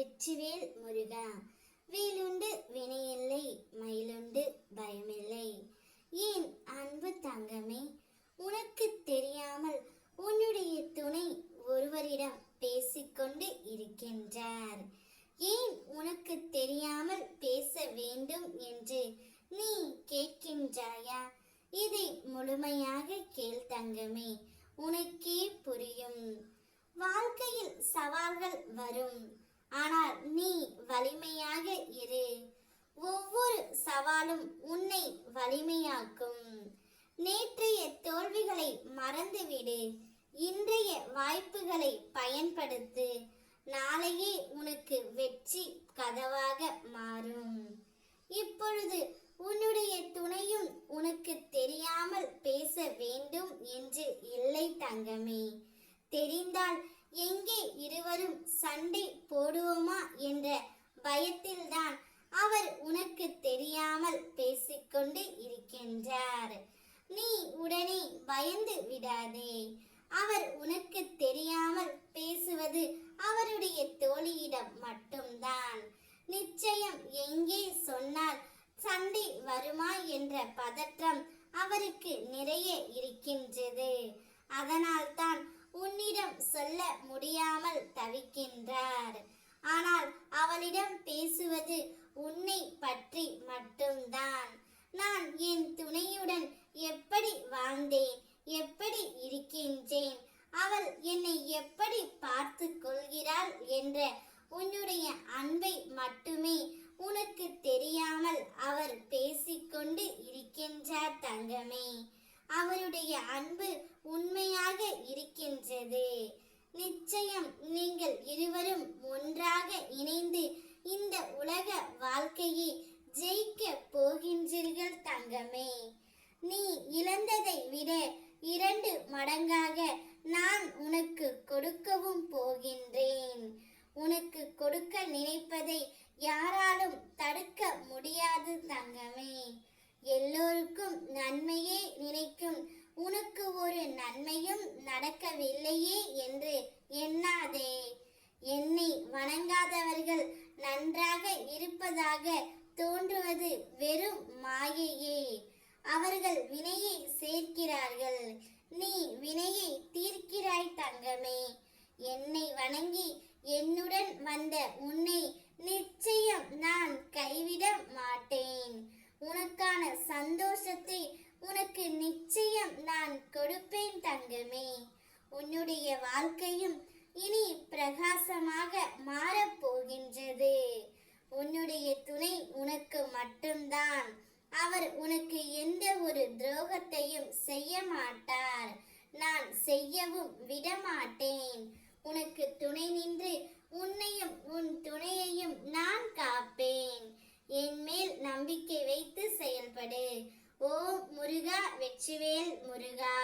வெற்றிவேல் முருகா. வேலுண்டு வினையில்லை மயிலுண்டு பயமில்லை. ஏன் அன்பு தங்கமே? உனக்கு தெரியாமல் உன்னுடைய துணை ஒருவரிடம் பேசிக்கொண்டு இருக்கின்றார். ஏன் உனக்கு தெரியாமல் பேச வேண்டும் என்று நீ கேட்கின்றாயா? இதை முழுமையாக கேள் தங்கமே உனக்கே புரியும். வாழ்க்கையில் சவால்கள் வரும். ஆனால் நீ வலிமையாக இரு. ஒவ்வொரு சவாலும் உன்னை வலிமையாக்கும். நேற்றைய தோல்விகளை மறந்துவிடு. இன்றைய வாய்ப்புகளை பயன்படுத்து. நாளையே உனக்கு வெற்றி கதவாக மாறும். இப்பொழுது உன்னுடைய துணையும் உனக்கு தெரியாமல் பேச வேண்டும் என்று இல்லை தங்கமே. தெரிந்தால் எங்கே இருவரும் சண்டை போடுவோமா என்ற பயத்தில்தான் அவர் உனக்கு தெரியாமல் பேசிக்கொண்டு இருக்கின்றார். நீ உடனே பயந்து விடாதே. அவர் உனக்கு தெரியாமல் பேசுவது அவருடைய தோழியிடம் மட்டும்தான். நிச்சயம் எங்கே சொன்னால் சண்டை வருமா என்ற பதற்றம் அவருக்கு நிறைய இருக்கின்றது. அதனால்தான் உன்னிடம் சொல்ல முடியாமல் தவிக்கின்றார். ஆனால் அவளிடம் பேசுவது உன்னை பற்றி மட்டும்தான். நான் என் துணையுடன் எப்படி வாழ்ந்தேன் எப்படி இருக்கின்றேன் அவள் என்னை எப்படி பார்த்து கொள்கிறாள் என்ற உன்னுடைய அன்பை மட்டுமே உனக்கு தெரியும் அவர் பேசிக்கொண்டு இருக்கின்றார் தங்கமே அவருடைய அன்பு உண்மையாக இருக்கின்றது நிச்சயம் நீங்கள் இருவரும் ஒன்றாக இணைந்து இந்த உலக வாழ்க்கையை ஜெயிக்க போகின்றீர்கள் தங்கமே நீ கொடுத்ததை விட இரண்டு மடங்காக நான் உனக்கு கொடுக்கவும் போகின்றேன். உனக்கு கொடுக்க நினைப்பதை யாராலும் தடுக்க முடியாது தங்கமே. எல்லோருக்கும் நன்மையே நினைக்கும். உனக்கு ஒரு நன்மையும் நடக்கவில்லையே என்று எண்ணாதே. என்னை வணங்காதவர்கள் நன்றாக இருப்பதாக தோன்றுவது வெறும் மாயையே. அவர்கள் வினையை சேர்க்கிறார்கள். நீ வினையை தீர்க்கிறாய் தங்கமே. என்னை வணங்கி என்னுடன் வந்த உன்னை நிச்சயம் நான் கைவிட மாட்டேன். உனக்கான சந்தோஷத்தை உனக்கு நிச்சயம் நான் கொடுப்பேன் தங்கமே. உன்னுடைய வாழ்க்கை இனி பிரகாசமாக மாறப் போகின்றது உன்னுடைய துணை உனக்கு மட்டும்தான் அவர் உனக்கு எந்த ஒரு துரோகத்தையும் செய்ய மாட்டார். நான் செய்யவும் விடமாட்டேன். உனக்கு துணை நின்று உன்னையும் உன் துணையையும் நான் காப்பேன். என் மேல் நம்பிக்கை வைத்து செயல்படு. ஓ முருகா வெற்றிவேல் முருகா.